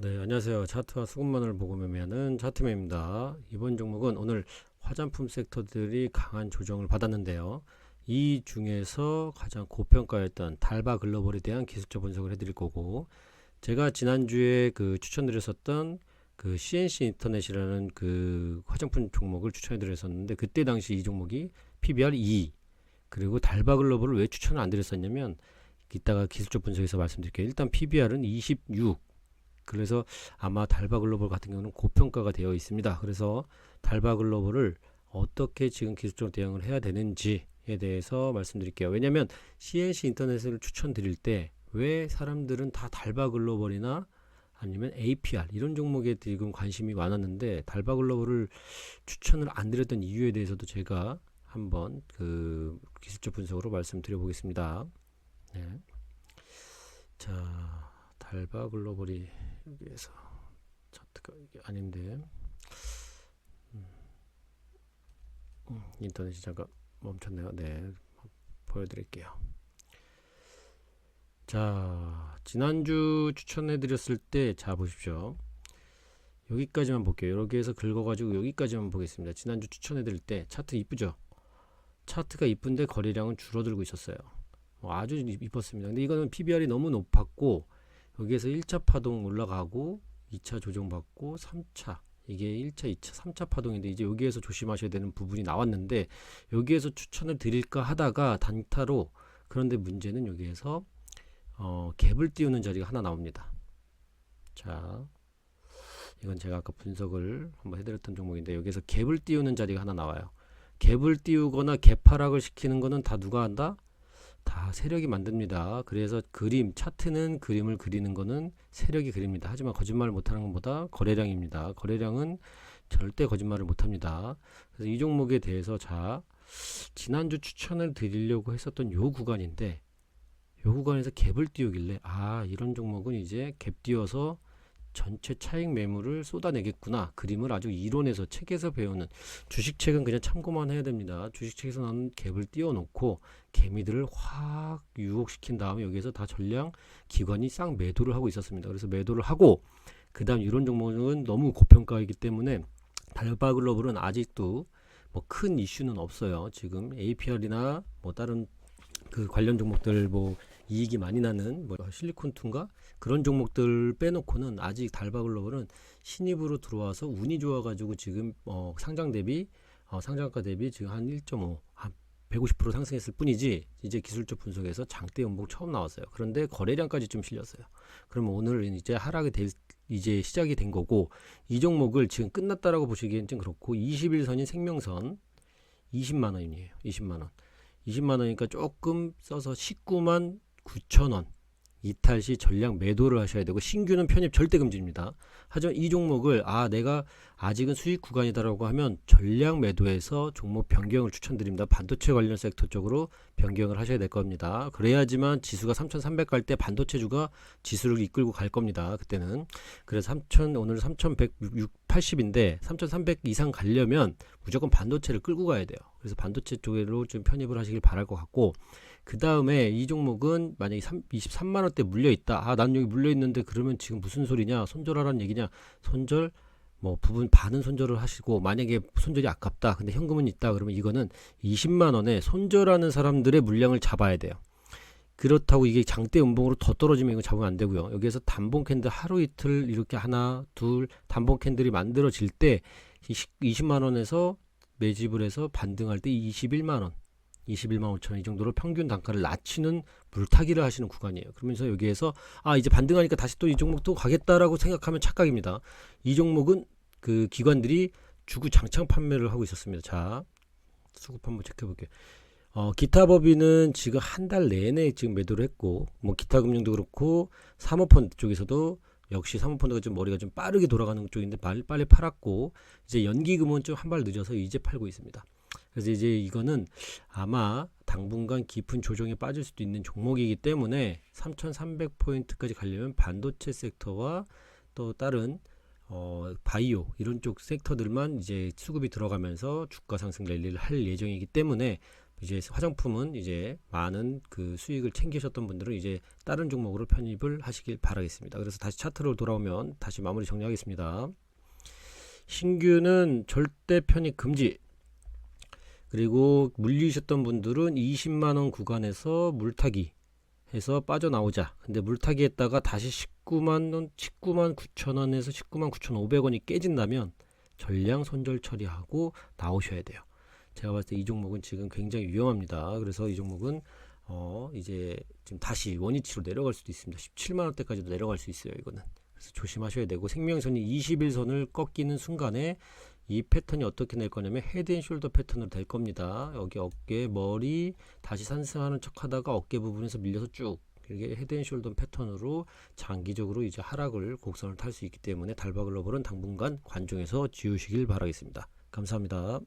네, 안녕하세요. 차트와 수급만을 보고 매매하는 차트매입니다. 이번 종목은 오늘 화장품 섹터들이 강한 조정을 받았는데요. 이 중에서 가장 고평가였던 달바 글로벌에 대한 기술적 분석을 해드릴 거고, 제가 지난주에 그 추천드렸었던 그 CNC 인터넷이라는 그 화장품 종목을 추천해드렸었는데, 그때 당시 이 종목이 PBR 2, 그리고 달바 글로벌을 왜 추천을 안 드렸었냐면, 이따가 기술적 분석에서 말씀드릴게요. 일단 PBR은 26, 그래서 아마 달바 글로벌 같은 경우는 고평가가 되어 있습니다. 그래서 달바 글로벌을 어떻게 지금 기술적으로 대응을 해야 되는지에 대해서 말씀드릴게요. 왜냐하면 CNC 인터넷을 추천드릴 때 왜 사람들은 다 달바 글로벌이나 아니면 APR 이런 종목에 지금 관심이 많았는데 달바 글로벌을 추천을 안 드렸던 이유에 대해서도 제가 한번 그 기술적 분석으로 말씀드려 보겠습니다. 네. 자, 달바 글로벌이 여기에서 차트가 이게 아닌데 음, 음, 인터넷이 잠깐 멈췄네요. 네, 보여드릴게요. 자, 지난주 추천해드렸을 때, 자 보십시오. 여기까지만 볼게요. 여기에서 긁어가지고 여기까지만 보겠습니다. 지난주 추천해드릴 때 차트 이쁘죠? 차트가 이쁜데 거래량은 줄어들고 있었어요. 어, 아주 이뻤습니다. 근데 이거는 PBR이 너무 높았고 여기에서 1차 파동 올라가고 2차 조정받고 3차 이게 1차, 2차, 3차 파동인데 이제 여기에서 조심하셔야 되는 부분이 나왔는데 여기에서 추천을 드릴까 하다가 단타로 그런데 문제는 여기에서 어, 갭을 띄우는 자리가 하나 나옵니다. 자, 이건 제가 아까 분석을 한번 해드렸던 종목인데 여기서 갭을 띄우는 자리가 하나 나와요. 갭을 띄우거나 갭 하락을 시키는 거는 다 누가 한다? 다 세력이 만듭니다. 그래서 그림, 차트는 그림을 그리는 거는 세력이 그립니다. 하지만 거짓말을 못하는 것보다 거래량입니다. 거래량은 절대 거짓말을 못합니다. 그래서 이 종목에 대해서 자 지난주 추천을 드리려고 했었던 요 구간인데 요 구간에서 갭을 띄우길래 아 이런 종목은 이제 갭 띄워서 전체 차익 매물을 쏟아내겠구나. 그림을 아주 이론에서 책에서 배우는 주식책은 그냥 참고만 해야 됩니다. 주식책에서 나오는 갭을 띄워놓고 개미들을 확 유혹시킨 다음에 여기에서 다 전량 기관이 쌍 매도를 하고 있었습니다. 그래서 매도를 하고 그 다음 이런 종목은 너무 고평가이기 때문에 달바 글로벌은 아직도 뭐 큰 이슈는 없어요. 지금 APR이나 뭐 다른 그 관련 종목들 뭐 이익이 많이 나는 뭐 실리콘투인가 그런 종목들 빼놓고는 아직 달바 글로벌은 신입으로 들어와서 운이 좋아가지고 지금 어 상장 대비 어 상장가 대비 지금 한 1.5, 한 150% 상승했을 뿐이지 이제 기술적 분석에서 장대 연봉 처음 나왔어요. 그런데 거래량까지 좀 실렸어요. 그러면 오늘 이제 하락이 될 이제 시작이 된 거고 이 종목을 지금 끝났다라고 보시기엔 좀 그렇고 21선인 생명선 20만 원이에요. 20만 원. 20만 원이니까 조금 써서 19만 9천 원 이탈 시 전량 매도를 하셔야 되고 신규는 편입 절대 금지입니다. 하지만 이 종목을 아 내가 아직은 수익 구간이다라고 하면 전량 매도해서 종목 변경을 추천드립니다. 반도체 관련 섹터 쪽으로 변경을 하셔야 될 겁니다. 그래야지만 지수가 3,300 갈 때 반도체주가 지수를 이끌고 갈 겁니다. 그때는 그래서 3,000 오늘 3,180인데 3,300 이상 가려면 무조건 반도체를 끌고 가야 돼요. 그래서 반도체 쪽으로 좀 편입을 하시길 바랄 것 같고 그 다음에 이 종목은 만약에 3, 23만 원대 물려 있다. 아, 난 여기 물려 있는데 그러면 지금 무슨 소리냐? 손절하라는 얘기냐? 손절 뭐 부분 반은 손절을 하시고 만약에 손절이 아깝다. 근데 현금은 있다. 그러면 이거는 20만 원에 손절하는 사람들의 물량을 잡아야 돼요. 그렇다고 이게 장대 음봉으로 더 떨어지면 이거 잡으면 안 되고요. 여기에서 단봉 캔들 하루 이틀 이렇게 하나, 둘 단봉 캔들이 만들어질 때 20만 원에서 매집을 해서 반등할 때 21만 원 21만 5천 원 이 정도로 평균 단가를 낮추는 물타기를 하시는 구간이에요. 그러면서 여기에서 아 이제 반등하니까 다시 또 이 종목도 가겠다라고 생각하면 착각입니다. 이 종목은 그 기관들이 주구 장창 판매를 하고 있었습니다. 자 수급 한번 체크해 볼게요. 어, 기타 법인은 지금 한 달 내내 지금 매도를 했고 뭐 기타 금융도 그렇고 사모펀드 쪽에서도 역시 사모펀드가 좀 머리가 좀 빠르게 돌아가는 쪽인데 빨리, 빨리 팔았고 이제 연기금은 좀 한 발 늦어서 이제 팔고 있습니다. 그래서 이제 이거는 아마 당분간 깊은 조정에 빠질 수도 있는 종목이기 때문에 3,300포인트까지 가려면 반도체 섹터와 또 다른 어, 바이오 이런 쪽 섹터들만 이제 수급이 들어가면서 주가 상승 랠리를 할 예정이기 때문에 이제 화장품은 이제 많은 그 수익을 챙기셨던 분들은 이제 다른 종목으로 편입을 하시길 바라겠습니다. 그래서 다시 차트로 돌아오면 다시 마무리 정리하겠습니다. 신규는 절대 편입 금지. 그리고 물리셨던 분들은 20만 원 구간에서 물타기 해서 빠져나오자. 근데 물타기 했다가 다시 19만 원, 19만 9천 원에서 19만 9천 5백 원이 깨진다면 전량 손절 처리하고 나오셔야 돼요. 제가 봤을 때 이 종목은 지금 굉장히 위험합니다. 그래서 이 종목은 어 이제 지금 다시 원위치로 내려갈 수도 있습니다. 17만 원대까지도 내려갈 수 있어요. 이거는 그래서 조심하셔야 되고 생명선이 21선을 꺾이는 순간에 이 패턴이 어떻게 될 거냐면 헤드앤숄더 패턴으로 될 겁니다. 여기 어깨, 머리 다시 상승하는 척하다가 어깨 부분에서 밀려서 쭉 이게 헤드앤숄더 패턴으로 장기적으로 이제 하락을 곡선을 탈 수 있기 때문에 달바 글로벌은 당분간 관중에서 지우시길 바라겠습니다. 감사합니다.